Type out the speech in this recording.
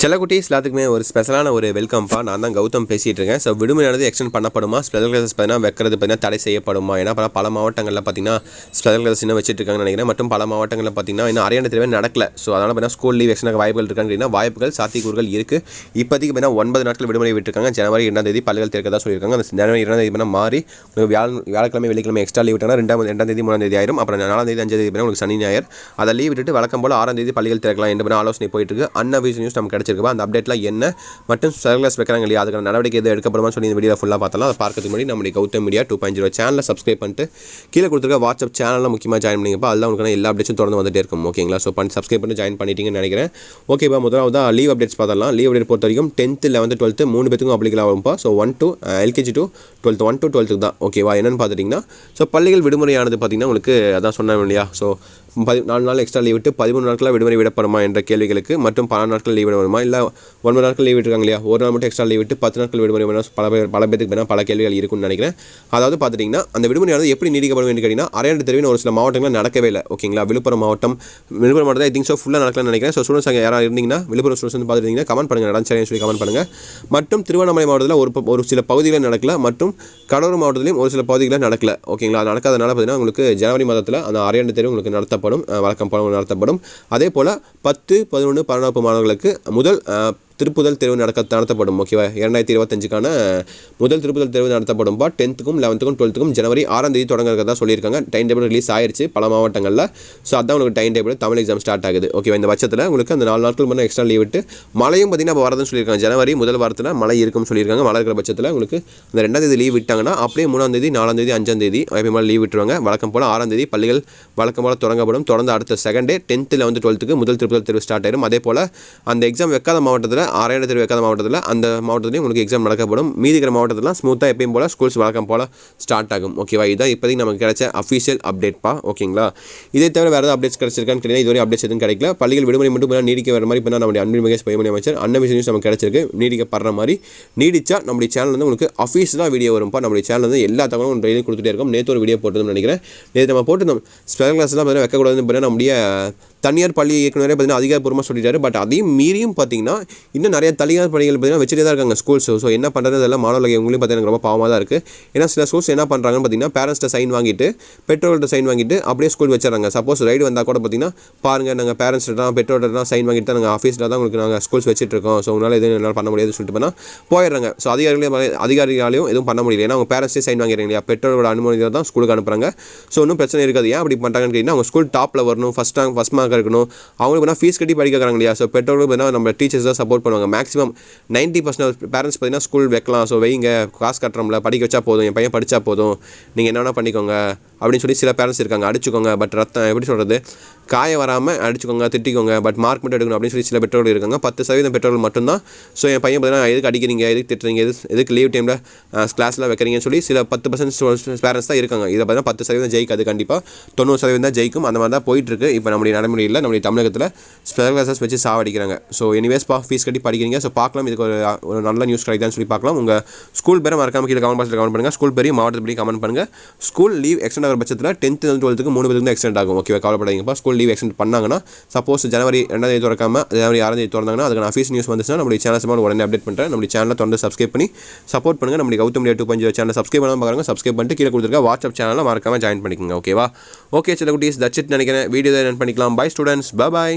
சில குட்டீஸ் எல்லாத்துக்குமே ஒரு ஸ்பெஷலான ஒரு வெல்கம்ப்பா நான் தான் கௌதம் பேசிகிட்டு இருக்கேன் ஸோ விடுமுறையானது எக்ஸ்டெண்ட் பண்ணப்படுமா? ஸ்பெஷல் கிளாஸஸ் பார்த்தீங்கன்னா வைக்கிறது பார்த்தீங்கன்னா தடை செய்யப்படுமா? ஏன்னா பல பல மாவட்டங்களில் பார்த்தீங்கன்னா ஸ்பெஷல் கிளாஸ் இன்னும் வச்சிருக்காங்கன்னு நினைக்கிறேன். மற்றும் பல மாவட்டங்களில் பார்த்தீங்கன்னா இன்னும் அரையாண்டு தேவை நடக்கல. ஸோ அதனால் பார்த்தீங்கன்னா ஸ்கூல் லீவ் எக்ஸ்டெண்ட் வாய்ப்புகள் இருக்கான்னு வாய்ப்புகள் சாத்தியக்கூறுகள் இருக்குது இப்போதைக்கு பார்த்தீங்கன்னா ஒன்பது நாட்கள் விடுமுறை விட்டுருக்காங்க. ஜனவரி இரண்டாம் தேதி பள்ளிகள் திறக்கதா சொல்லியிருக்காங்க. அந்த ஜனவரி இரண்டாம் தேதி பார்த்தீங்கன்னா மாறி உங்களுக்கு வியாழ வியாழக்கிழமை வெள்ளிக்கிழமை எக்ஸ்ட்ரா லீவ் விட்டாங்கன்னா ரெண்டாம் ரெண்டாம் தேதி மூணாம் தேதி ஆயிரும். அப்புறம் நாலாம் தேதி அஞ்சாம் தேதி உங்களுக்கு சனி ஞாயிறு. அதை லீவ் விட்டுட்டு வழக்கம் போல் ஆறாம் தேதி பள்ளிகள் திறக்கலாம் என்று ஆலோசனை போயிட்டு இருக்கு. அன்னவீஸ் நியூஸ் நமக்கு கிடைச்சிருக்கா அந்த அப்டேட்லாம் என்ன? மற்றும் சர்வலஸ் வைக்கிறாங்க இல்லையா அதுக்கான நடவடிக்கை எது எடுக்கப்படுமா சொல்லி இந்த வீடியோ ஃபுல்லாக பார்த்தலாம் அதை பார்க்கறதுக்கு முன்னாடி நம்மளுடைய Gautham media two point zero சேனலை சப்ஸ்கிரைப் பண்ணிட்டு கீழே கொடுத்துருக்க வாட்ஸ்அப் சேனலில் முக்கியமாக ஜாயின் பண்ணிங்கப்பா அதில் உங்களுக்கு எல்லா அப்டேட்ஸும் தொடர்ந்து வந்துட்டே இருக்கும். ஓகேங்களா ஸோ பண்ணி சப்ஸ்கிரைப் பண்ணி ஜாயின் பண்ணிட்டீங்கன்னு நினைக்கிறேன். ஓகேப்பா முதலாவது லீவ் அப்டேட்ஸ் பார்த்தலாம் லீவ் அப்டேட் பொறுத்த வரைக்கும் டென்த்து லெவன்த்து டுவெல்த்து மூணு பேத்துக்கும் அப்ளிகல் ஆகும்ப்பா. So one two LKG to twelfth one two டுவெல்த்துக்கு தான். ஓகேவா என்னென்னு பார்த்துட்டிங்கன்னா ஸோ பள்ளிகள் விடுமுறையானது பார்த்தீங்கன்னா உங்களுக்கு அதான் சொன்னேன் இல்லையா? ஸோ பதி நாலு நாள் எக்ஸ்ட்ரா லீவ் விட்டு பதிமூணு நாட்களாக விடுமுறை விடப்படுமா என்ற கேள்விகளுக்கு மற்றும் பல நாட்கள் லீவ் விடப்படுமா இல்லை ஒன்பது நாட்கள் லீவ் விட்டுருக்காங்க இல்லையா? ஒரு நாள் மட்டும் எக்ஸ்ட்ரா லீவ் விட்டு பத்து நாட்கள் விடுமுறை வேணும் பல பேர் பல பேருக்கு வேணால் பல கேள்விகள் இருக்கும்னு நினைக்கிறேன். அதாவது பார்த்துட்டிங்கன்னா அந்த விடுமுறையானது எப்படி நீடிக்கப்படும் என்று கேட்டிங்கன்னா அரையாண்டு தெரிவின ஒரு சில மாவட்டங்களில் நடக்கவே இல்லை. ஓகேங்களா? விழுப்புரம் மாவட்டம் விழுப்புரம் மாவட்டம் ஐ திங்க் ஸோ ஃபுல்லாக நடக்கலாம்னு நினைக்கிறேன். ஸோ ஸ்டூடெண்ட்ஸ் அங்கே யாராவது இருந்தீங்கன்னா விழுப்புரம் ஸ்டூடெண்ட்ஸ் வந்து பார்த்துருந்தீங்கன்னா கமெண்ட் பண்ணுங்கள் நடந்துச்சேன்னு சொல்லி கமெண்ட் பண்ணுங்கள் மற்றும் திருவண்ணாமலை மாவட்டத்தில் ஒரு ஒரு சில பகுதிகளில் நடக்கல. மற்றும் கடலூர் மாவட்டத்திலையும் ஒரு சில பகுதிகளில் நடக்கல. ஓகேங்களா? அது நடக்காதனால பார்த்தீங்கன்னா உங்களுக்கு ஜனவரி மாதத்தில் அந்த அரையாண்டு தேர்வு உங்களுக்கு நடத்தப்படும். வழக்கம் போல நடத்தப்படும். அதே போல் பத்து பதினொன்று பன்னெண்டாம் மாணவர்களுக்கு முதல் single uh, திருப்புதல் தேர்வு நடக்க நடத்தப்படும் ஓகேவா இரண்டாயிரத்தி இருபத்தஞ்சுக்கான முதல் திருப்புதல் தேர்வு நடத்தப்படும்பா டென்த்துக்கும் லெவன்த்துக்கும் டுவெல்த்துக்கும் ஜனவரி ஆறாம் தேதி தொடங்குறதா சொல்லியிருக்காங்க. டைம் டேபிள் ரிலீஸ் ஆயிடுச்சு பல மாவட்டங்களில். ஸோ அதான் உங்களுக்கு time table Tamil exam start ஆகுது. ஓகேவா இந்த பட்சத்தில் உங்களுக்கு அந்த நாலு நாட்கள் மட்டும் எக்ஸ்ட்ரா லீவ் விட்டு மழையும் பார்த்தீங்கன்னா இப்போ வரதுன்னு சொல்லியிருக்காங்க. ஜனவரி முதல் வாரத்தில் மழை இருக்கும்னு சொல்லியிருக்காங்க. மழை இருக்கிற பட்சத்தில் உங்களுக்கு அந்த ரெண்டாம் தேதி லீவ் விட்டாங்கன்னா அப்படியே மூணாம் தேதி நாலாம் தேதி அஞ்சாம் தேதி எப்பயுமே லீவ் விட்டுருவாங்க. வழக்கம் போல் ஆறாம் தேதி பள்ளிகள் வழக்கம் போல் தொடங்கப்படும். தொடர்ந்து அடுத்த செகண்ட் டே டென்த்தில் வந்து டுவெல்த்துக்கு முதல் திருப்புதல் தேர்வு ஸ்டார்ட் ஆயிடும் அதே போல் அந்த எக்ஸாம் வைக்காத மாவட்டத்தில் ஆறாயிரம் தேர்வு வைக்காத மாவட்டத்தில் அந்த மாவட்டத்துலேயும் உங்களுக்கு எக்ஸாம் நடக்கப்படும். மீதி இருக்கிற மாவட்டத்தில் ஸ்மூத்தாக எப்பயும் போல் ஸ்கூல்ஸ் வழக்கம் போல் ஸ்டார்ட் ஆகும். ஓகேவா இதுதான் இப்போதைக்கு நமக்கு கிடைச்ச அஃபீஷியல் அப்டேட்ப்பா ஓகேங்களா இதை தவிர வேறு ஏதாவது அப்டேட்ஸ் கிடைச்சிருக்கான்னு தெரியல இதுவரை அப்டேட்ஸ் எதுவும் கிடைக்கல. பள்ளிகள் விடுமுறை மட்டும் போனால் நீடிக்க வர மாதிரி இப்போ நம்முடைய அன்பில் மகேஷ் பயமணி அமைச்சர் அன்னமிஷன் நியூஸ் நமக்கு கிடைச்சிருக்கு. நீடிக்கப்படுற மாதிரி நீடிச்சா நம்முடைய சேனல் வந்து உங்களுக்கு அஃபீஷியலாக வீடியோ வரும்ப்பா நம்முடைய சேனல் வந்து எல்லா தகவலும் டெய்லி கொடுத்துட்டே இருக்கும். நேற்று ஒரு வீடியோ போட்டிருந்தோம்னு நினைக்கிறேன். நேற்று நம்ம போட்டு நம்ம ஸ்பெஷல் கிளாஸ்லாம் பார்த்தீங்கன்னா வைக்கக்கூடாதுன்னு பார்த்தீங்கன்னா நம்முடைய தனியார் பள்ளி இயக்குனரே பார்த்தீங்கன்னா அதிகாரப்பூர்வமாக சொல்லிட்டாரு. பட் அதையும் மீறியும் பார்த்தீங்கன்னா இன்னும் நிறைய தனியார் பள்ளிகள் பார்த்தீங்கன்னா வச்சுட்டே தான் இருக்காங்க ஸ்கூல்ஸ் ஸோ என்ன பண்ணுறது அதெல்லாம் மாணவர்கள் இவங்களையும் பார்த்தீங்கன்னா எனக்கு ரொம்ப பாவமாக தான் இருக்குது ஏன்னா சில ஸ்கூல்ஸ் என்ன பண்ணுறாங்கன்னு பார்த்தீங்கன்னா பேரண்ட்ஸ்ட்ட சைன் வாங்கிட்டு பெற்றோர்கிட்ட சைன் வாங்கிட்டு அப்படியே ஸ்கூல் வச்சுறாங்க சப்போஸ் ரைடு வந்தால் கூட பார்த்தீங்கன்னா பாருங்கள் நாங்கள் பேரண்ட்ஸ்கிட்ட பெற்றோர்கிட்டலாம் சைன் வாங்கிட்டு தான் நாங்கள் ஆஃபீஸில் தான் உங்களுக்கு நாங்கள் ஸ்கூல்ஸ் வச்சுட்டுருக்கோம் ஸோ உங்களால் எதுவும் என்னால் பண்ண முடியாதுன்னு சொல்லிட்டு போனால் போயிடுறாங்க. ஸோ அதிகாரிகளையும் அதிகாரிகளாலையும் எதுவும் பண்ண முடியல. ஏன்னா அவங்க பேரண்ட்ஸே சைன் வாங்கிறீங்க இல்லையா? பெற்றோரோட அனுமதி தான் ஸ்கூலுக்கு அனுப்புறாங்க. ஸோ ஒன்றும் பிரச்சனை இருக்காது. ஏன் அப்படி பண்ணுறாங்கன்னு கேட்டிங்கன்னா அவங்க ஸ்கூல் டாப்பில் வரணும். ஃபஸ்ட் ஃபஸ்ட் மார்க் இருக்கணும். அவங்களுக்கு பார்த்தா ஃபீஸ் கட்டி படிக்க வைக்கிறாங்க இல்லையா? ஸோ பெற்றோர்களுக்கு பார்த்தீங்கன்னா நம்ம டீச்சர்ஸ் தான் சப்போர்ட் பண்ணுவாங்க. மேக்ஸிமம் நைன்ட்டி பர்சன்ட் பேரண்ட்ஸ் பார்த்தீங்கன்னா ஸ்கூல் வைக்கலாம். ஸோ வைங்க. காசு கட்டுறோம்ல. படிக்க வச்சா போதும். என் பையன் படித்தா போதும். நீங்கள் என்ன வேணால் பண்ணிக்கோங்க. அப்படின்னு சொல்லி சில பேரண்ட்ஸ் இருக்காங்க. அடிச்சுக்கோங்க. பட் ரத்தம் எப்படி சொல்கிறது காய வராமல் அடிச்சுக்கோங்க. திட்டிக்கோங்க. பட் மார்க் மட்டும் எடுக்கணும் அப்படின்னு சொல்லி சில பெற்றோர்கள் இருக்காங்க. பத்து சதவீதம் பெற்றோர்கள் மட்டும்தான். ஸோ என் பையன் பார்த்தீங்கன்னா எதுக்கு அடிக்கிறீங்க? எதுக்கு திட்டுறீங்க? எது எதுக்கு லீவ் டைமில் கிளாஸில் வைக்கிறீங்கன்னு சொல்லி சில பத்து பர்சன்ட் பேரண்ட்ஸ் தான் இருக்காங்க. இதை பார்த்தீங்கன்னா பத்து சதவீதம் ஜெயிக்காது கண்டிப்பாக தொண்ணூறு சதவீதம் தான் ஜெயிக்கும். அந்த மாதிரி தான் போயிட்டுருக்கு இப்போ நம்முடைய நடைமுறை இல்லை. நம்முடைய தமிழகத்தில் ஸ்பெஷல் கிளாஸஸ் வச்சு சாவடிக்கிறாங்க. ஸோ எனிவேஸ் பா ஃபீஸ் கட்டி படிக்கிறீங்க. ஸோ பார்க்கலாம். இதுக்கு ஒரு ஒரு நல்ல நியூஸ் கிடைக்குதான்னு சொல்லி பார்க்கலாம். உங்கள் ஸ்கூல் பேரை மறக்காம கீழே கமெண்ட் பாக்ஸில் கமெண்ட் பண்ணுங்கள் ஸ்கூல் பேரையும் மாவட்டத்தை கமெண்ட் பண்ணுங்கள் ஸ்கூல் லீவ் எக்ஸ்டெண்ட் ஆகிற பட்சத்தில் டென்த்து டுவெல்த்துக்கு மூணு பேருக்கு எக்ஸ்டெண்ட் ஆகும். ஓகே கவலைப்படாதீங்கப்பா. ஸ்கூல் லீவ் எக்ஸ்டெண்ட் பண்ணாங்கன்னா சப்போஸ் ஜனவரி ரெண்டாம் தேதி திறக்காம ஜனவரி ஆறாம் தேதி திறந்தாங்கன்னா அதுக்கான ஆஃபீஸ் நியூஸ் வந்துச்சுன்னா நம்மளுடைய சேனல் சம்பளம் உடனே அப்டேட் பண்ணுறேன் நம்மளுடைய சேனலை தொடர்ந்து சப்ஸ்கிரைப் பண்ணி சப்போர்ட் பண்ணுங்கள் நம்மளுடைய Gautham two punch channel subscribe பண்ணாமல் பாருங்க. சப்ஸ்கிரைப் பண்ணிட்டு கீழே கொடுத்துருக்க வாட்ஸ்அப் சேனலில் மறக்காம ஜாயின் பண்ணிக்கோங்க. ஓகேவா ஓகே சில குட்டீஸ் தட்ஸ் நினைக்கிறேன். வீடியோ ரன் பண்ணிக்கலாம். பாய் ஸ்டூடெண்ட்ஸ் பாய்